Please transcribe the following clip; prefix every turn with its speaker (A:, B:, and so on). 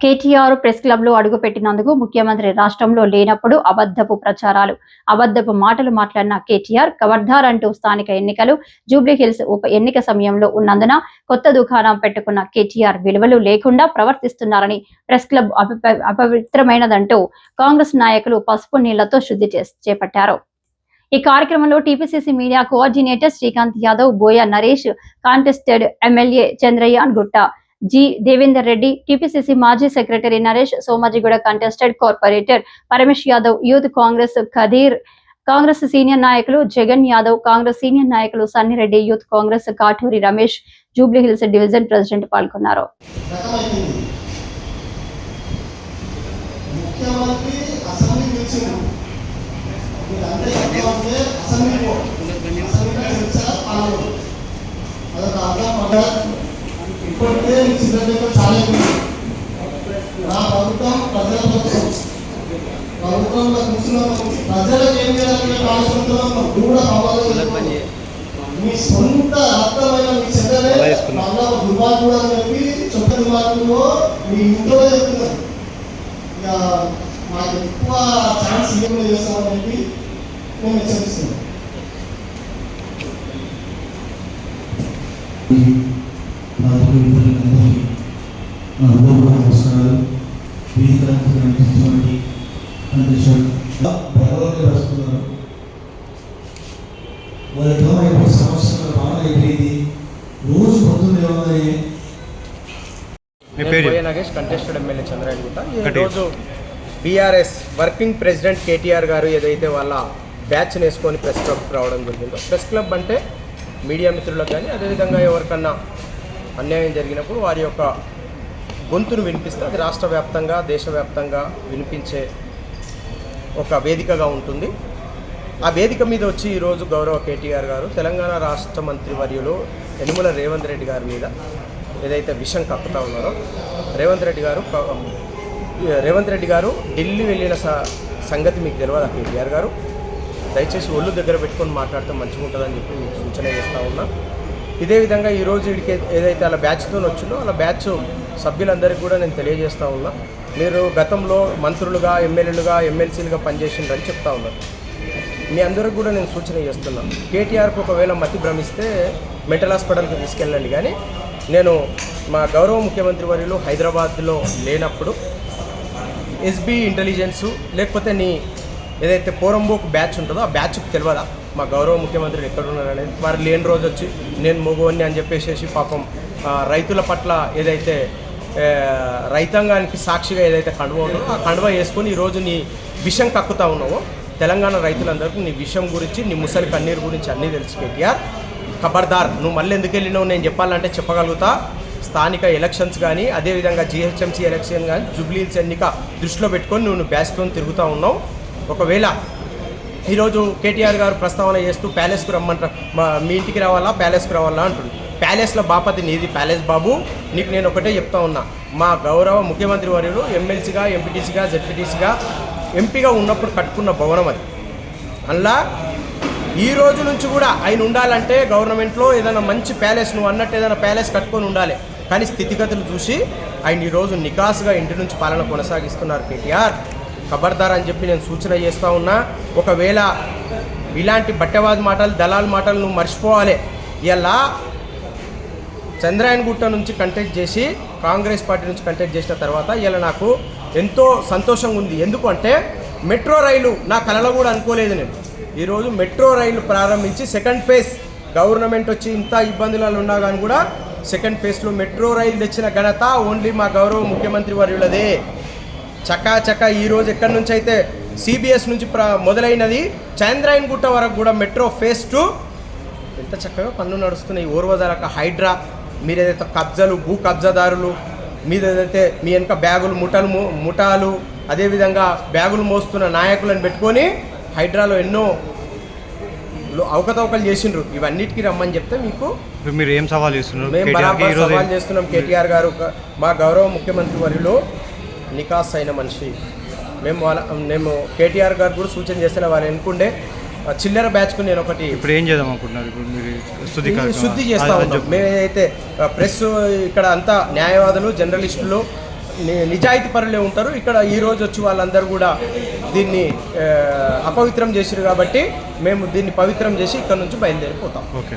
A: KTR press క్లబ్లో అడుగుపెట్టినందుకు ముఖ్యమంత్రి రాష్ట్రంలో లేనప్పుడు అబద్ధపు ప్రచారాలు అబద్ధపు మాటలు మాట్లాడిన కేటీఆర్ కవర్ధార్ అంటూ స్థానిక ఎన్నికలు జూబ్లీహిల్స్ ఉప ఎన్నిక సమయంలో ఉన్నందున కొత్త దుకాణం పెట్టుకున్న కేటీఆర్ విలువలు లేకుండా ప్రవర్తిస్తున్నారని ప్రెస్ క్లబ్ అపవిత్రమైనదంటూ కాంగ్రెస్ నాయకులు పసుపు నీళ్ళతో శుద్ధి చేపట్టారు. ఈ కార్యక్రమంలో TPCC media coordinator Srikanth Yadav Boya Naresh contested MLA Chandrayangutta G Devender Reddy TPCC మాజీ secretary Naresh Somajiguda contested corporator Paramesh Yadav youth Congress Khadeer Congress senior నాయకులు జగన్ యాదవ్ కాంగ్రెస్ సీనియర్ నాయకులు Sannireddy youth Congress Katuri Ramesh Jubilee Hills division president పాల్గొన్నారు.
B: Assembly ఇప్పటికే చిన్నపిల్లలు చాలా నా ప్రభుత్వం ప్రజల ప్రభుత్వం. ప్రభుత్వంలో కూర్చున్న ప్రజలకు ఏం చేయాలని ఆలోచనతో కూడా అవ్వాలి మీ సొంత రక్తమైన మీ చెల్లెలే. మళ్ళా దుర్మార్గుడు అని చెప్పి చొక్క దుర్మార్గుడు మీ ఇంట్లో చెప్తున్నారు. ఇక మాకు ఎక్కువ ఛాన్స్ ఏమైనా చేస్తామని చెప్పి నేను హెచ్చరిస్తున్నాను.
C: సంవత్సరాల బాగా అయిపోయింది? రోజు పొద్దున్న
D: నాగేష్ కంటెస్టెడ్ ఎమ్మెల్యే చంద్రాయణగుట్ట. ఈరోజు బీఆర్ఎస్ వర్కింగ్ ప్రెసిడెంట్ కేటీఆర్ గారు ఏదైతే వాళ్ళ బ్యాచ్ వేసుకొని ప్రెస్ క్లబ్ రావడం జరిగిందో ప్రెస్ క్లబ్ అంటే మీడియా మిత్రులకు కానీ అదేవిధంగా ఎవరికన్నా అన్యాయం జరిగినప్పుడు వారి యొక్క గొంతును వినిపిస్తే అది రాష్ట్ర వ్యాప్తంగా దేశవ్యాప్తంగా వినిపించే ఒక వేదికగా ఉంటుంది. ఆ వేదిక మీద వచ్చి ఈరోజు గౌరవ కేటీఆర్ గారు తెలంగాణ రాష్ట్ర మంత్రి వర్యులు యనుమల రేవంత్ రెడ్డి గారి మీద ఏదైతే విషం కక్కుతా ఉన్నారో రేవంత్ రెడ్డి గారు రేవంత్ రెడ్డి గారు ఢిల్లీ వెళ్ళిన స- సంగతి మీకు తెలియదా కేటీఆర్ గారు? దయచేసి ఒళ్ళు దగ్గర పెట్టుకొని మాట్లాడితే మంచిగా ఉంటుందని చెప్పి మీకు సూచన చేస్తూ ఉన్నా. ఇదే విధంగా ఈరోజు వీడికి ఏదైతే అలా బ్యాచ్తో వచ్చిందో అలా బ్యాచ్ సభ్యులందరికీ కూడా నేను తెలియజేస్తూ ఉన్నా. మీరు గతంలో మంత్రులుగా ఎమ్మెల్యేలుగా ఎమ్మెల్సీలుగా పనిచేసిండ్రని చెప్తా ఉన్నారు మీ అందరికి కూడా నేను సూచన చేస్తున్నాను కేటీఆర్కి ఒకవేళ మతి భ్రమిస్తే మెంటల్ హాస్పిటల్కి తీసుకెళ్ళండి. కానీ నేను మా గౌరవ ముఖ్యమంత్రి వర్యులు హైదరాబాద్లో లేనప్పుడు ఎస్బీ ఇంటెలిజెన్సు లేకపోతే నీ ఏదైతే పోరంబోక్ బ్యాచ్ ఉంటుందో ఆ బ్యాచ్కి తెలియదా మా గౌరవ ముఖ్యమంత్రి ఎక్కడున్నారని వారు లేని రోజు వచ్చి నేను మగవాడిని అని చెప్పేసి పాపం రైతుల పట్ల ఏదైతే రైతాంగానికి సాక్షిగా ఏదైతే కండువ ఉంటుందో ఆ కండువ వేసుకొని ఈరోజు నీ విషం కక్కుతా ఉన్నావో. తెలంగాణ రైతులందరికీ నీ విషయం గురించి నీ ముసలి కన్నీరు గురించి అన్నీ తెలుసు కేటీఆర్. ఖబర్దార్ నువ్వు మళ్ళీ ఎందుకు వెళ్ళినావు? నేను చెప్పాలంటే చెప్పగలుగుతా. స్థానిక ఎలక్షన్స్ కానీ అదేవిధంగా జిహెచ్ఎంసీ ఎలక్షన్ కానీ జూబ్లీహిల్స్ ఎన్నిక దృష్టిలో పెట్టుకొని నువ్వు బ్యాచ్తో తిరుగుతూ ఉన్నావు. ఒకవేళ ఈరోజు కేటీఆర్ గారు ప్రస్తావన చేస్తూ ప్యాలెస్కు రమ్మంటారు మా మీ ఇంటికి రావాలా ప్యాలెస్కు రావాలా అంటుంది ప్యాలెస్లో బాపతి నీది ప్యాలెస్ బాబు నీకు నేను ఒకటే చెప్తా ఉన్నా. మా గౌరవ ముఖ్యమంత్రి వర్యులు ఎమ్మెల్సీగా ఎంపీటీసీగా జెడ్పీటీసీగా ఎంపీగా ఉన్నప్పుడు కట్టుకున్న భవనం అది. అందులో ఈ రోజు నుంచి కూడా ఆయన ఉండాలంటే గవర్నమెంట్లో ఏదైనా మంచి ప్యాలెస్ నువ్వు అన్నట్టు ఏదైనా ప్యాలెస్ కట్టుకొని ఉండాలి. కానీ స్థితిగతులు చూసి ఆయన ఈరోజు నికాసుగా ఇంటి నుంచి పాలన కొనసాగిస్తున్నారు కేటీఆర్. ఖబర్దార్ అని చెప్పి నేను సూచన చేస్తూ ఉన్నా. ఒకవేళ ఇలాంటి బట్టవాది మాటలు దళాల్ మాటలు నువ్వు మర్చిపోవాలి ఇలా చంద్రాయన్ గుట్ట నుంచి కంటెక్ట్ చేసి కాంగ్రెస్ పార్టీ నుంచి కంటెక్ట్ చేసిన తర్వాత ఇలా నాకు ఎంతో సంతోషంగా ఉంది. ఎందుకంటే మెట్రో రైలు నా కలలో కూడా అనుకోలేదు నేను. ఈరోజు మెట్రో రైలు ప్రారంభించి సెకండ్ ఫేజ్ గవర్నమెంట్ వచ్చి ఇంత ఇబ్బందులలో ఉన్నా కానీ కూడా సెకండ్ ఫేజ్లో మెట్రో రైలు తెచ్చిన ఘనత ఓన్లీ మా గౌరవ ముఖ్యమంత్రి వర్యులదే చకా చకా ఈ రోజు ఎక్కడి నుంచి అయితే సిబిఎస్ నుంచి ప్ర మొదలైనది చంద్రాయన్ గుట్ట వరకు కూడా మెట్రో ఫేజ్ టూ. ఎంత చక్కగా పనులు నడుస్తున్నాయి. ఓర్వజాలక హైడ్రా మీరు ఏదైతే కబ్జాలు భూ కబ్జాదారులు మీద ఏదైతే మీ వెనక బ్యాగులు ముఠాలు ముఠాలు అదేవిధంగా బ్యాగులు మోస్తున్న నాయకులను పెట్టుకొని హైడ్రాలో ఎన్నో అవకతవకలు చేసిండ్రు. ఇవన్నిటికీ రమ్మని చెప్తే మీకు
E: మీరు ఏం సవాల్ చేస్తున్నారు?
D: మేము
E: ఈరోజు
D: సవాల్ చేస్తున్నాం. కేటీఆర్ గారు మా గౌరవ ముఖ్యమంత్రి వర్యులు. నికాస్ అయిన మనిషి. మేము వాళ్ళ మేము కేటీఆర్ గారు కూడా సూచన చేస్తే వాళ్ళు ఎన్నుకుండే ఆ చిల్లర బ్యాచ్కు నేను ఒకటి
E: ఇప్పుడు ఏం చేద్దాం అనుకుంటున్నారు? ఇప్పుడు మీరు.
D: శుద్ధి చేస్తా
E: అది
D: ఉన్నాం
E: చెప్పు.
D: మేము ఏదైతే ప్రెస్ ఇక్కడ అంతా న్యాయవాదులు జర్నలిస్టులు నిజాయితీ పరులే ఉంటారు. ఇక్కడ ఈ రోజు వచ్చి వాళ్ళందరూ కూడా దీన్ని అపవిత్రం చేసిరు కాబట్టి మేము దీన్ని పవిత్రం చేసి ఇక్కడ నుంచి బయలుదేరిపోతాం.
E: ఓకే.